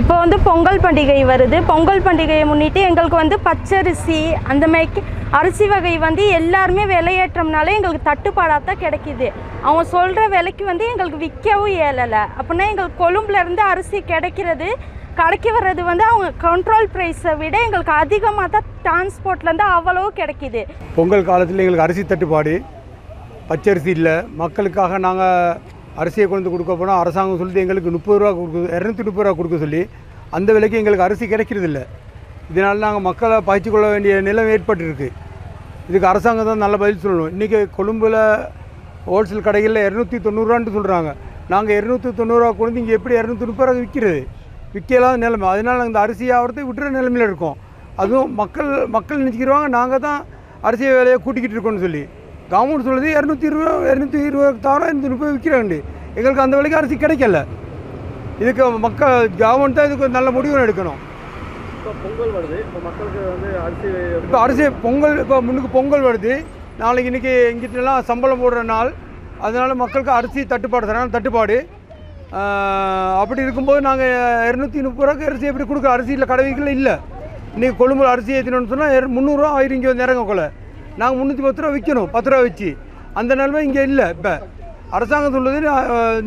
இப்போ வந்து பொங்கல் பண்டிகை வருது. பொங்கல் பண்டிகையை முன்னிட்டு எங்களுக்கு வந்து பச்சரிசி அந்த மாதிரி அரிசி வகை வந்து எல்லாருமே விலையேற்றம்னால எங்களுக்கு தட்டுப்பாடாக தான் கிடைக்கிது. அவங்க சொல்கிற விலைக்கு வந்து எங்களுக்கு விற்கவும் இயலலை. அப்படின்னா எங்களுக்கு கொழும்புலேருந்து அரிசி கிடைக்கிறது கடைக்கு வர்றது வந்து அவங்க கண்ட்ரோல் ப்ரைஸை விட எங்களுக்கு அதிகமாக தான் டிரான்ஸ்போர்ட்லேருந்து அவ்வளோ கிடைக்கிது. பொங்கல் காலத்தில் எங்களுக்கு அரிசி தட்டுப்பாடு பச்சரிசி இல்லை. மக்களுக்காக நாங்கள் அரிசியை கொண்டு கொடுக்க போனால் அரசாங்கம் சொல்லிட்டு எங்களுக்கு முப்பது ரூபா கொடுக்க இரநூத்தி முப்பது ரூபா கொடுக்க சொல்லி அந்த விலைக்கு எங்களுக்கு அரிசி கிடைக்கிறதில்ல இதனால் நாங்கள் மக்களை பாய்ச்சி கொள்ள வேண்டிய நிலைமை ஏற்பட்டுருக்கு. இதுக்கு அரசாங்கம் தான் நல்ல பதில் சொல்லணும். இன்றைக்கி கொழும்பில் ஹோல்சேல் கடைகளில் இரநூத்தி தொண்ணூறுரூவான்ட்டு சொல்கிறாங்க நாங்கள் இரநூத்தி தொண்ணூறுரூவா கொண்டு இங்கே எப்படி இரநூத்தி முப்பது ரூபா விற்கிறது? விற்கலாத நிலைமை. அதனால் நாங்கள் இந்த அரிசி ஆகிறத விட்டுற நிலைமையில் இருக்கோம். அதுவும் மக்கள் மக்கள் நினச்சிக்கிறாங்க நாங்கள் தான் அரிசி விலையை கூட்டிக்கிட்டு இருக்கோம்னு சொல்லி. கவர்மெண்ட் சொல்லுது இரநூத்தி இருபது ரூபா இரநூத்தி இருபது தவிர இரநூத்தி முப்பது விற்கிறாங்க எங்களுக்கு அந்த விலைக்கு அரிசி கிடைக்கல இதுக்கு மக்கள் கவர்மெண்ட் தான் இதுக்கு நல்ல முடிவு எடுக்கணும் இப்போ பொங்கல் வருது இப்போ மக்களுக்கு வந்து அரிசி இப்போ அரிசி பொங்கல் இப்போ முன்னுக்கு பொங்கல் வருது நாளைக்கு இன்றைக்கி எங்கிட்டலாம் சம்பளம் போடுற நாள் அதனால் மக்களுக்கு அரிசி தட்டுப்பாடு சரியான தட்டுப்பாடு அப்படி இருக்கும்போது நாங்கள் இரநூத்தி முப்பது ரூபாய்க்கு அரிசி எப்படி கொடுக்குற அரிசியில் கடவைகள் இல்லை இன்றைக்கி கொழும்புல அரிசி ஏற்றினோன்னு சொன்னால் முந்நூறுரூவா ஆயிரம் இங்கே வந்து இறங்க கொள்ள நாங்கள் முந்நூற்றி பத்து ரூபா விற்கணும் பத்து ரூபா வச்சு. அந்த நிலைமை இங்கே இல்லை இப்போ. அரசாங்கம் சொல்லுது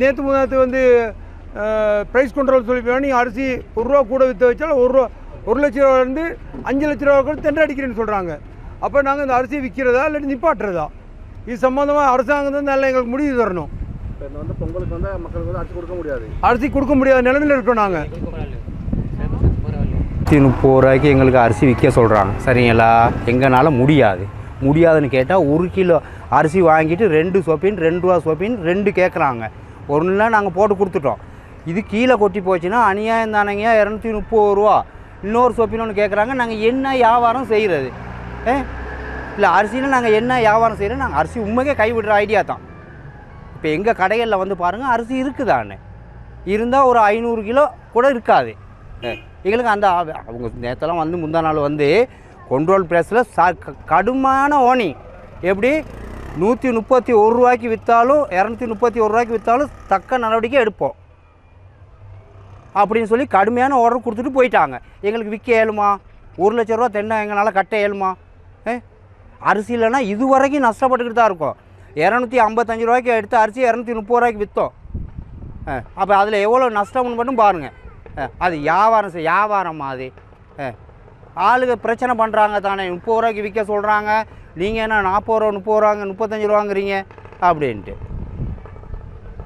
நேற்று முன்னாத்து வந்து ப்ரைஸ் கண்ட்ரோல் சொல்லி நீங்கள் அரிசி ஒரு ரூபா கூட விற்று வச்சாலும் ஒரு ரூபா ஒரு லட்ச ரூபாலேருந்து அஞ்சு லட்ச ரூபா கூட தெண்டை அடிக்கிறேன்னு சொல்கிறாங்க அப்போ நாங்கள் இந்த அரிசி விற்கிறதா இல்லாட்டி நிப்பாட்டுறதா? இது சம்மந்தமாக அரசாங்கம் தான் நல்ல எங்களுக்கு முடிவு தரணும். வந்து பொங்கலுக்கு வந்து மக்களுக்கு வந்து அரிசி கொடுக்க முடியாது. அரிசி கொடுக்க முடியாத நிலைமையில் இருக்கோம் நாங்கள் நூற்றி முப்பது ரூபாய்க்கு எங்களுக்கு அரிசி விற்க சொல்கிறாங்க சரிங்களா? எங்களால் முடியாது. முடியாதுன்னு கேட்டால் ஒரு கிலோ அரிசி வாங்கிட்டு ரெண்டு சோப்பின் ரெண்டு ரூபா சோப்பின் ரெண்டு கேட்குறாங்க ஒன்றுலாம் நாங்கள் போட்டு கொடுத்துட்டோம். இது கீழே கொட்டி போச்சுன்னா அநியாயம் தானங்க இரநூத்தி முப்பது ரூபா. இன்னொரு சோப்பின் ஒன்று கேட்குறாங்க நாங்கள் என்ன வியாபாரம் செய்கிறது ஏ? இல்லை அரிசியில் நாங்கள் என்ன வியாபாரம் செய்கிறோம் நாங்கள் அரிசி உண்மைக்கே கைவிடுற ஐடியா தான். இப்போ எங்கள் கடைகளில் வந்து பாருங்கள் அரிசி இருக்குதானே இருந்தால் ஒரு ஐநூறு கிலோ கூட இருக்காது. எங்களுக்கு அந்த அவங்க நேற்றெல்லாம் வந்து முந்தா நாள் வந்து கொண்ட்ரோல் ப்ரைஸில் ச க- கடுமையான ஓனி எப்படி? நூற்றி முப்பத்தி ஒரு ரூபாய்க்கு விற்றாலும் இரநூத்தி முப்பத்தி ஒரு ரூபாய்க்கு விற்றாலும் தக்க நடவடிக்கை எடுப்போம். அப்படின்னு சொல்லி கடுமையான ஆர்டர் கொடுத்துட்டு போயிட்டாங்க. எங்களுக்கு விற்க ஏழுமா ஒரு லட்ச ரூபா தென்னை எங்களால் கட்ட ஏழுமா ஏ? அரிசி இல்லைன்னா இது வரைக்கும் நஷ்டப்பட்டுக்கிட்டு தான் இருக்கோம். இரநூத்தி ஐம்பத்தஞ்சு ரூபாய்க்கு எடுத்த அரிசி இரநூத்தி முப்பது ரூபாய்க்கு விற்றோம் அப்போ அதில் எவ்வளோ நஷ்டம்னு மட்டும் பாருங்கள் அது வியாபாரம் செய் வியாபாரமா அது? ஆளுக ஆளுங்க பிரச்சனை பண்ணுறாங்க தானே முப்பது ரூபாய்க்கு விற்க சொல்கிறாங்க நீங்கள் என்ன நாற்பது ரூபா முப்பது ரூபாங்க முப்பத்தஞ்சு ரூபாங்கிறீங்க? அப்படின்ட்டு.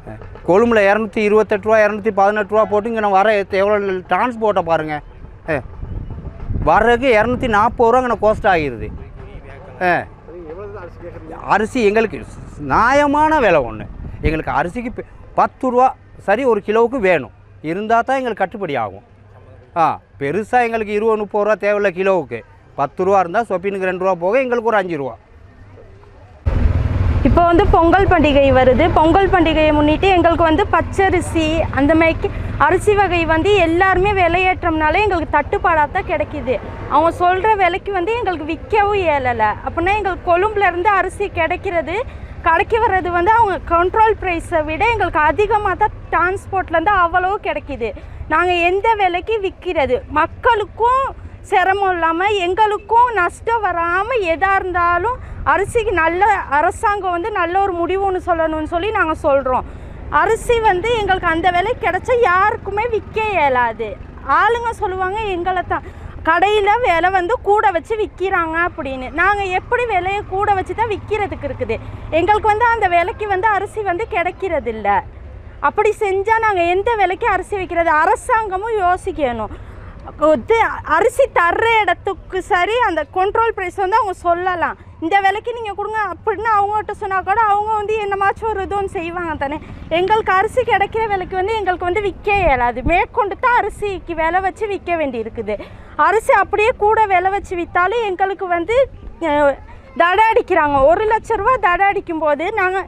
கொழும்பில் கொழும்புல இரநூத்தி இருபத்தெட்டு ரூபா இரநூத்தி பதினெட்டு ரூபா போட்டு இங்கே நான் வர எவ்வளோ டிரான்ஸ்போர்ட்டை பாருங்கள் வர்றதுக்கு இரநூத்தி நாற்பது ரூபா நான் கோஸ்ட் ஆகிடுது ஆ அரிசி எங்களுக்கு நியாயமான விலை ஒன்று எங்களுக்கு அரிசிக்கு பத்து ரூபா சரி ஒரு கிலோவுக்கு வேணும். இருந்தால் தான் எங்களுக்கு கட்டுப்படி ஆகும். ஆ பெருசாக எங்களுக்கு இருபது முப்பது ரூபா தேவையில்ல கிலோவுக்கு. பத்து ரூபா இருந்தால் சொப்பினுக்கு ரெண்டு ரூபா போக எங்களுக்கு ஒரு அஞ்சு ரூபா. இப்போ வந்து பொங்கல் பண்டிகை வருது. பொங்கல் பண்டிகையை முன்னிட்டு எங்களுக்கு வந்து பச்சரிசி அந்த மாதிரி அரிசி வகை வந்து எல்லாருமே விலையேற்றம்னால எங்களுக்கு தட்டுப்பாடாக தான் கிடைக்கிது. அவங்க சொல்கிற விலைக்கு வந்து எங்களுக்கு விற்கவும் இயலலை. அப்படின்னா எங்களுக்கு கொழும்புலேருந்து அரிசி கிடைக்கிறது கடைக்கு வர்றது வந்து அவங்க கண்ட்ரோல் ப்ரைஸை விட எங்களுக்கு அதிகமாக தான் டிரான்ஸ்போர்ட்லேருந்து அவ்வளோ கிடைக்கிது. நாங்கள் எந்த விலைக்கு விற்கிறது மக்களுக்கும் சிரமம் இல்லாமல் எங்களுக்கும் நஷ்டம் வராமல் எதாக இருந்தாலும் அரிசிக்கு நல்ல அரசாங்கம் வந்து நல்ல ஒரு முடிவுன்னு சொல்லணும்னு சொல்லி நாங்கள் சொல்கிறோம் அரிசி வந்து எங்களுக்கு அந்த விலை கிடைச்சா யாருக்குமே விற்க இயலாது. ஆளுங்க சொல்லுவாங்க எங்களை தான். கடையில் விலை வந்து கூட வச்சு விற்கிறாங்க அப்படின்னு. நாங்கள் எப்படி விலையை கூட வச்சு தான் விற்கிறதுக்கு இருக்குது. எங்களுக்கு வந்து அந்த விலைக்கு வந்து அரிசி வந்து கிடைக்கிறதில்ல. அப்படி செஞ்சால் நாங்கள் எந்த விலைக்கு அரிசி விற்கிறது அரசாங்கமும் யோசிக்கணும். அரிசி தர்ற இடத்துக்கு சரி அந்த கண்ட்ரோல் ப்ரைஸ் வந்து அவங்க சொல்லலாம். இந்த விலைக்கு நீங்கள் கொடுங்க அப்படின்னு அவங்ககிட்ட சொன்னால் கூட அவங்க வந்து என்னமாச்சும் ஒரு இதுவும் செய்வாங்க தானே. எங்களுக்கு அரிசி கிடைக்கிற விலைக்கு வந்து எங்களுக்கு வந்து விற்க இயலாது. மேற்கொண்டு தான் அரிசிக்கு விலை வச்சு விற்க வேண்டி இருக்குது அரிசி அப்படியே கூட விலை வச்சு விற்றாலும் எங்களுக்கு வந்து தடை அடிக்கிறாங்க. ஒரு லட்ச ரூபா தடை அடிக்கும் போது நாங்கள்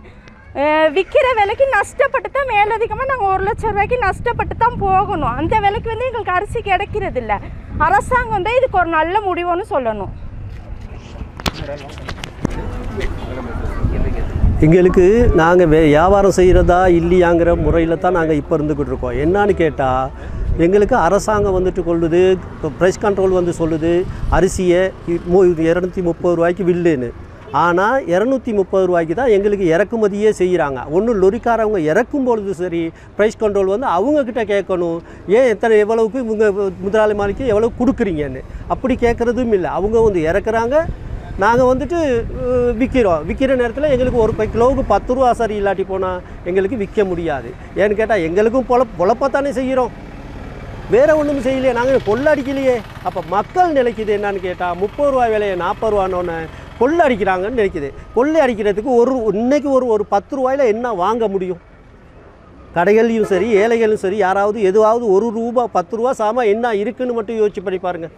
விற்கிற விலைக்கு நஷ்டப்பட்டு தான் மேலதிகமாக நாங்கள் ஒரு லட்ச ரூபாய்க்கு நஷ்டப்பட்டு தான் போகணும். அந்த விலைக்கு வந்து எங்களுக்கு அரிசி கிடைக்கிறதில்ல. அரசாங்கம் தான் இதுக்கு ஒரு நல்ல முடிவுன்னு சொல்லணும். எங்களுக்கு நாங்கள் வே வியாபாரம் செய்கிறதா இல்லையாங்கிற முறையில் தான் நாங்கள் இப்போ இருந்துக்கிட்டு இருக்கோம். என்னான்னு கேட்டால் எங்களுக்கு அரசாங்கம் வந்துட்டு கொள்ளுது ப்ரைஸ் கண்ட்ரோல் வந்து சொல்லுது அரிசியை இரநூத்தி முப்பது ரூபாய்க்கு வில்லுன்னு. ஆனால் இரநூத்தி முப்பது ரூபாய்க்கு தான் எங்களுக்கு இறக்குமதியே செய்கிறாங்க ஒன்றும் லொரிக்காரவங்க இறக்கும் பொழுது சரி ப்ரைஸ் கண்ட்ரோல் வந்து அவங்கக்கிட்ட கேட்கணும். ஏன் எத்தனை எவ்வளவுக்கு இவங்க முதலாளி மாளிகைக்கு எவ்வளோ கொடுக்குறீங்கன்னு. அப்படி கேட்குறதும் இல்லை. அவங்க வந்து இறக்குறாங்க நாங்கள் வந்துட்டு விற்கிறோம் விற்கிற நேரத்தில் எங்களுக்கு ஒரு பை கிலோவுக்கு பத்து ரூபா சரி இல்லாட்டி போனால் எங்களுக்கு விற்க முடியாது. ஏன்னு கேட்டால் எங்களுக்கும் பொழ பொழப்பத்தானே செய்கிறோம் வேறு ஒன்றும் செய்யலையே நாங்கள் கொள்ளடிக்கலையே. அப்போ மக்கள் நிலைக்குது என்னன்னு கேட்டால் முப்பது ரூபா விலையை நாற்பது ரூபானோன்னு கொள்ளை அடிக்கிறாங்கன்னு நினைக்கிது. கொள்ளை அடிக்கிறதுக்கு ஒரு இன்னைக்கு ஒரு ஒரு பத்து ரூபாயில் என்ன வாங்க முடியும்? கடைகள்லையும் சரி ஏழைகளும் சரி யாராவது எதுவாவது ஒரு ரூபா பத்து ரூபா சாமா என்ன இருக்குன்னு மட்டும் யோசிச்சு பண்ணி பாருங்கள்